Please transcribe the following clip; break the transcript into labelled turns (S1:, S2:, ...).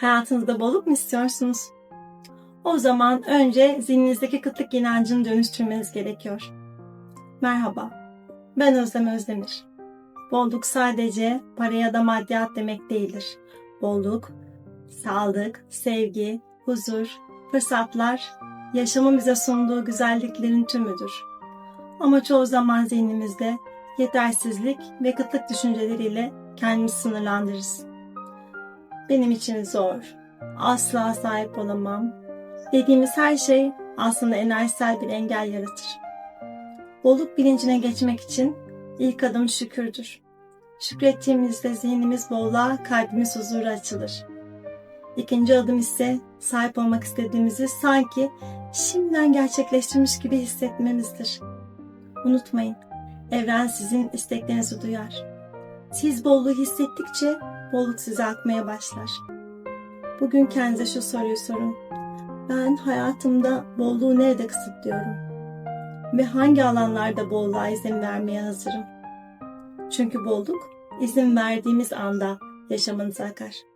S1: Hayatınızda bolluk mu istiyorsunuz? O zaman önce zihninizdeki kıtlık inancını dönüştürmeniz gerekiyor. Merhaba, ben Özlem Özdemir. Bolluk sadece para ya da maddiyat demek değildir. Bolluk, sağlık, sevgi, huzur, fırsatlar, yaşamın bize sunduğu güzelliklerin tümüdür. Ama çoğu zaman zihnimizde yetersizlik ve kıtlık düşünceleriyle kendimizi sınırlandırırız. Benim için zor, asla sahip olamam dediğimiz her şey aslında enerjisel bir engel yaratır. Bolluk bilincine geçmek için ilk adım şükürdür. Şükrettiğimizde zihnimiz bolluğa, kalbimiz huzura açılır. İkinci adım ise sahip olmak istediğimizi sanki şimdiden gerçekleştirmiş gibi hissetmemizdir. Unutmayın, evren sizin isteklerinizi duyar. Siz bolluğu hissettikçe bolluk size akmaya başlar. Bugün kendinize şu soruyu sorun. Ben hayatımda bolluğu nerede kısıtlıyorum? Ve hangi alanlarda bolluğa izin vermeye hazırım? Çünkü bolluk izin verdiğimiz anda yaşamınıza akar.